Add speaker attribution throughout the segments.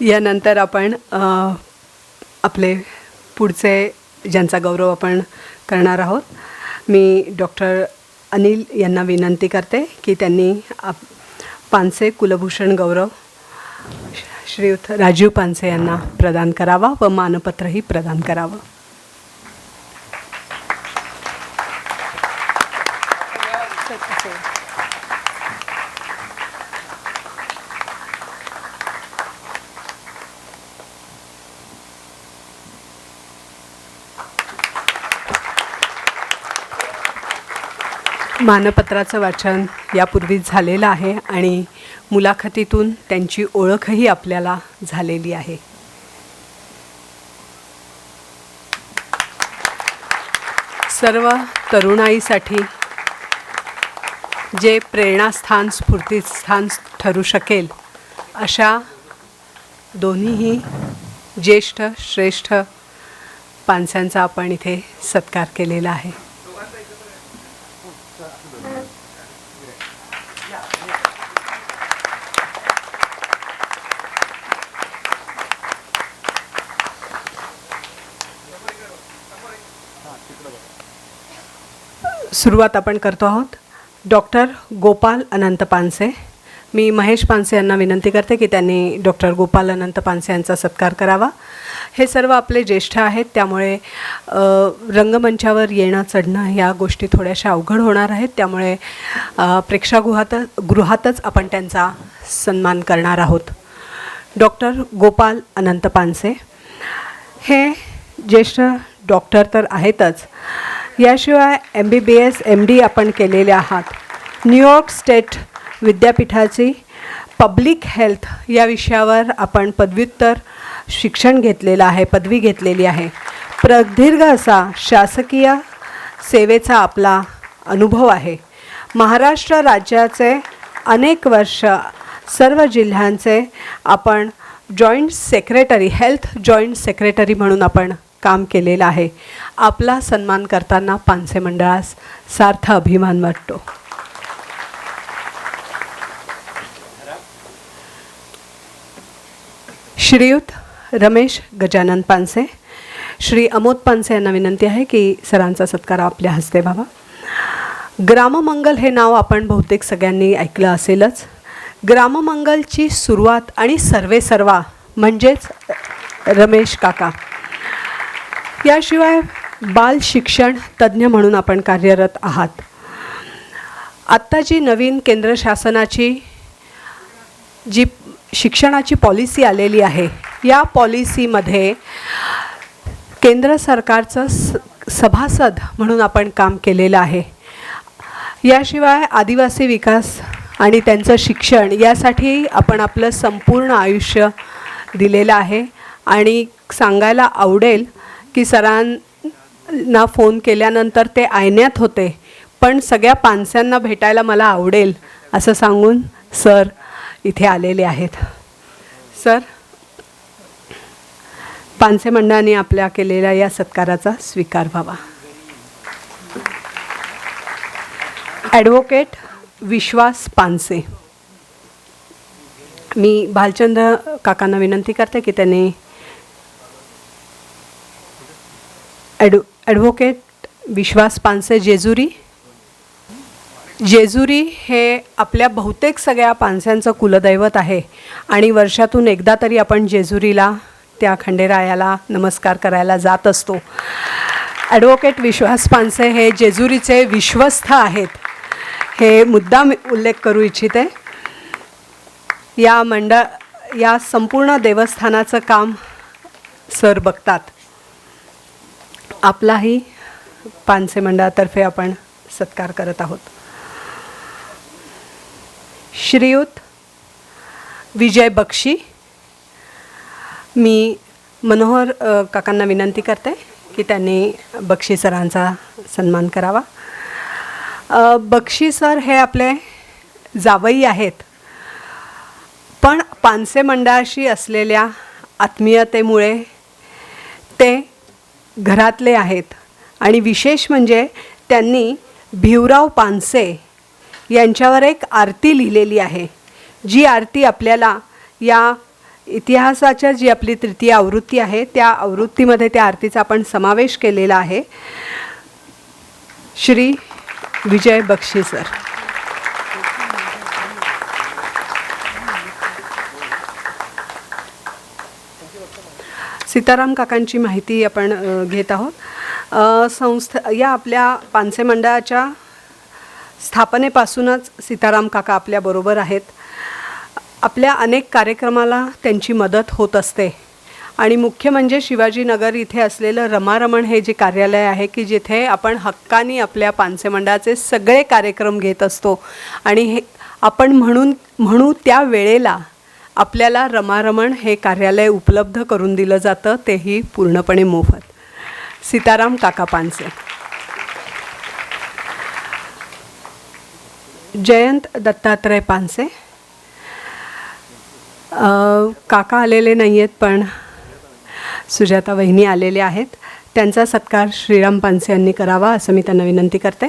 Speaker 1: यानंतर आपण आपले पुढचे ज्यांचा गौरव आपण करणार आहोत मी डॉक्टर अनिल यांना विनंती करते की त्यांनी आप पानसे कुलभूषण गौरव श्रीयुत राजीव पानसे यांना प्रदान करावा व मानपत्रही प्रदान करावं. मानपत्राचं वाचन यापूर्वीच झालेलं आहे आणि मुलाखतीतून त्यांची ओळखही आपल्याला झालेली आहे. सर्व तरुणाईसाठी जे प्रेरणास्थान स्फूर्तीस्थान ठरू शकेल अशा दोन्हीही ज्येष्ठ श्रेष्ठ पानसांचा आपण इथे सत्कार केलेला आहे. सुरुवात आपण करतो आहोत. डॉक्टर गोपाल अनंत पानसे. मी महेश पानसे यांना विनंती करते की त्यांनी डॉक्टर गोपाल अनंत पानसे यांचा सत्कार करावा. हे सर्व आपले ज्येष्ठ आहेत त्यामुळे रंगमंचावर येणं चढणं या गोष्टी थोड्याशा अवघड होणार आहेत. त्यामुळे प्रेक्षागृहात गृहातच आपण त्यांचा सन्मान करणार आहोत. डॉक्टर गोपाल अनंत पानसे. हे ज्येष्ठ डॉक्टर तर आहेतच याशिवाय M B B S M D आपण केलेले आहात. न्यूयॉर्क स्टेट विद्यापीठाची पब्लिक हेल्थ या विषयावर आपण पदव्युत्तर शिक्षण घेतलेलं आहे पदवी घेतलेली आहे. प्रदीर्घ असा शासकीय सेवेचा आपला अनुभव आहे. महाराष्ट्र राज्याचे अनेक वर्ष सर्व जिल्ह्यांचे आपण joint secretary health joint secretary म्हणून आपण काम केलेलं आहे. आपला सन्मान करताना पानसे मंडळास सार्थ अभिमान वाटतो. श्रीयुत रमेश गजानन पानसे. श्री अमोद पानसे यांना विनंती आहे की सरांचा सत्कार आपल्या हस्ते व्हावा. ग्राममंगल हे नाव आपण बहुतेक सगळ्यांनी ऐकलं असेलच. ग्राममंगलची सुरुवात आणि सर्वे सर्वा म्हणजेच रमेश काका. याशिवाय बाल शिक्षण तज्ज्ञ म्हणून आपण कार्यरत आहात. आत्ता जी नवीन केंद्र शासनाची जी शिक्षणाची पॉलिसी आलेली आहे या पॉलिसीमध्ये केंद्र सरकारचं स सभासद म्हणून आपण काम केलेलं आहे. याशिवाय आदिवासी विकास आणि त्यांचं शिक्षण यासाठी आपण आपलं संपूर्ण आयुष्य दिलेलं आहे. आणि सांगायला आवडेल की सरांना फोन केल्यानंतर ते आयण्यात होते पण सगळ्या पानस्यांना भेटायला मला आवडेल असं सांगून सर इथे आलेले आहेत. सर पानसे मंडळाने आपल्या केलेल्या या सत्काराचा स्वीकार व्हावा. ॲडव्होकेट विश्वास पानसे. मी भालचंद्र काकांना विनंती करते की त्यांनी ॲडव ॲडव्होकेट विश्वास पानसे जेजुरी जेजुरी हे आपल्या बहुतेक सगळ्या पानस्यांचं कुलदैवत आहे. आणि वर्षातून एकदा तरी आपण जेजुरीला त्या खंडेरायाला नमस्कार करायला जात असतो. ॲडव्होकेट विश्वास पानसे हे जेजुरीचे विश्वस्थ आहेत. हे मुद्दाम उल्लेख करू इच्छिते. या मंडळ या संपूर्ण देवस्थानाचं काम सर बघतात. आपलाही पानसे मंडळातर्फे आपण सत्कार करत आहोत. श्रीयुत विजय बक्षी. मी मनोहर काकांना विनंती करते की त्यांनी बक्षी सरांचा सन्मान करावा. बक्षी सर हे आपले जावई आहेत. पण पानसे मंडळाशी असलेल्या आत्मीयतेमुळे ते घरातले आहेत. आणि विशेष म्हणजे त्यांनी भिवराव पानसे यांच्यावर एक आरती लिहिलेली आहे. जी आरती आपल्याला या इतिहासाच्या जी आपली तृतीय आवृत्ती आहे त्या आवृत्तीमध्ये त्या आरतीचा आपण समावेश केलेला आहे. श्री विजय बक्षी सर. सीताराम काकांची माहिती आपण घेत आहोत. संस्था या आपल्या पानसे मंडळाच्या स्थापनेपासूनच सीताराम काका आपल्याबरोबर आहेत. आपल्या अनेक कार्यक्रमाला त्यांची मदत होत असते. आणि मुख्य म्हणजे शिवाजीनगर इथे असलेलं रमारमण हे जे कार्यालय आहे की जिथे आपण हक्कानी आपल्या पानसे मंडळाचे सगळे कार्यक्रम घेत असतो. आणि हे आपण म्हणून म्हणू त्या वेळेला आपल्याला रमारमण हे कार्यालय उपलब्ध करून दिलं जातं तेही पूर्णपणे मोफत. सीताराम काका पानसे. जयंत दत्तात्रय पानसे. काका आलेले नाही आहेत पण सुजाता वहिनी आलेले आहेत. त्यांचा सत्कार श्रीराम पानसे यांनी करावा असं मी त्यांना विनंती करते.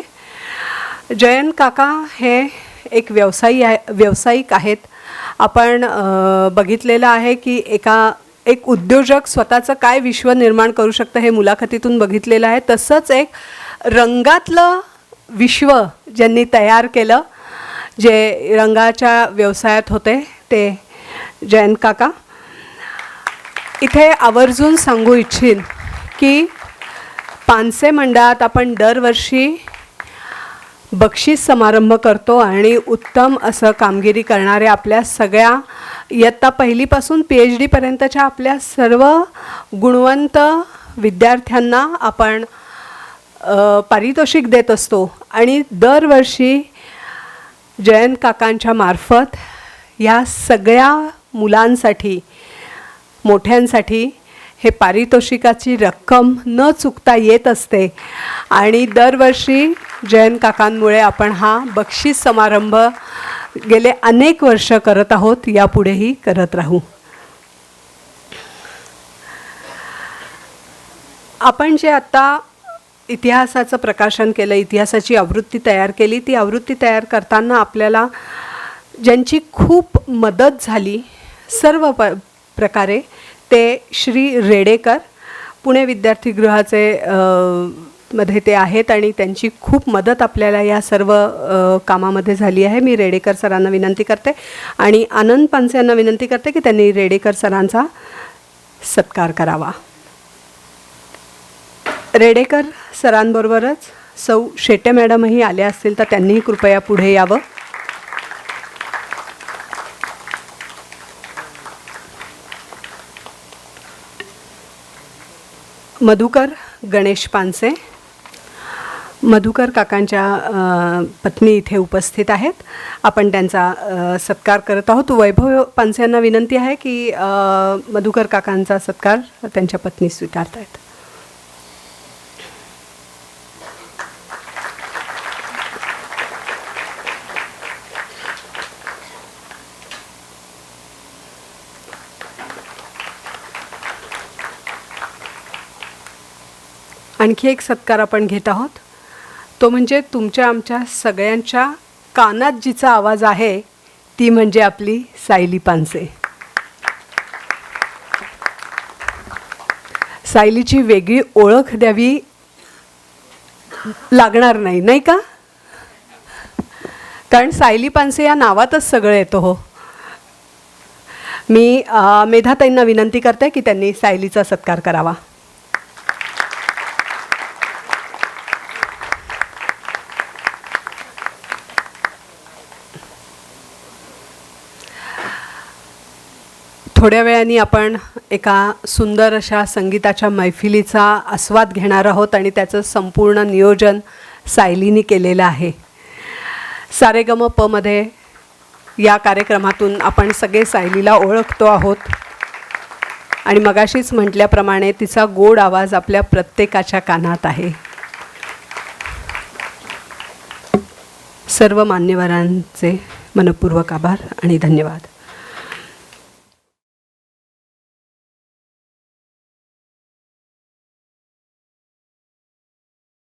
Speaker 1: जयंत काका हे एक व्यवसायी आहे व्यावसायिक आहेत. आपण बघितलेलं आहे की एका एक उद्योजक स्वतःचं काय विश्व निर्माण करू शकतं हे मुलाखतीतून बघितलेलं आहे. तसंच एक रंगातलं विश्व ज्यांनी तयार केलं जे रंगाच्या व्यवसायात होते ते जयंत काका. इथे आवर्जून सांगू इच्छिन की पानसे मंडळात आपण दरवर्षी बक्षीस समारंभ करतो आणि उत्तम असं कामगिरी करणाऱ्या आपल्या सगळ्या इयत्ता पहिलीपासून पी एच डीपर्यंतच्या आपल्या सर्व गुणवंत विद्यार्थ्यांना आपण पारितोषिक देत असतो. आणि दरवर्षी जयंत काकांच्या मार्फत या सगळ्या मुलांसाठी मोठ्यांसाठी हे पारितोषिकाची रक्कम न चुकता येत असते. आणि दरवर्षी जयंत काकांमुळे आपण हा बक्षीस समारंभ गेले अनेक वर्ष करत आहोत यापुढेही करत राहू. आपण जे आत्ता इतिहासाचं प्रकाशन केलं इतिहासाची आवृत्ती तयार केली ती आवृत्ती तयार करताना आपल्याला ज्यांची खूप मदत झाली सर्व प प्रकारे ते श्री रेडेकर पुणे विद्यार्थीगृहाचे मध्ये ते आहेत आणि त्यांची खूप मदत आपल्याला या सर्व कामामध्ये झाली आहे. मी रेडेकर सरांना विनंती करते आणि आनंद पानसे यांना विनंती करते की त्यांनी रेडेकर सरांचा सत्कार करावा. रेडेकर सरांबरोबरच सौ शेटे मॅडमही आल्या असतील तर त्यांनीही कृपया पुढे यावं. मधुकर गणेश पानसे मधुकर काकांच्या पत्नी इथे उपस्थित आहेत. आपण त्यांचा सत्कार करत आहोत. वैभव पानसे यांना विनंती आहे की मधुकर काकांचा सत्कार त्यांच्या पत्नी स्वीकारत आहेत आणखी एक सत्कार आपण घेत आहोत. तो म्हणजे तुमच्या आमच्या सगळ्यांच्या कानात जिचा आवाज आहे ती म्हणजे आपली सायली पानसे. सायलीची वेगळी ओळख द्यावी लागणार नाही नाही का? कारण सायली पानसे या नावातच सगळं येतो हो. मी मेधाताईंना विनंती करते की त्यांनी सायलीचा सत्कार करावा. थोड्या वेळाने आपण एका सुंदर अशा संगीताच्या मैफिलीचा आस्वाद घेणार आहोत आणि त्याचं संपूर्ण नियोजन सायलीनी केलेलं आहे. सारेगम पमध्ये या कार्यक्रमातून आपण सगळे सायलीला ओळखतो आहोत. आणि मगाशीच म्हटल्याप्रमाणे तिचा गोड आवाज आपल्या प्रत्येकाच्या कानात आहे. सर्व मान्यवरांचे मनपूर्वक आभार आणि धन्यवाद.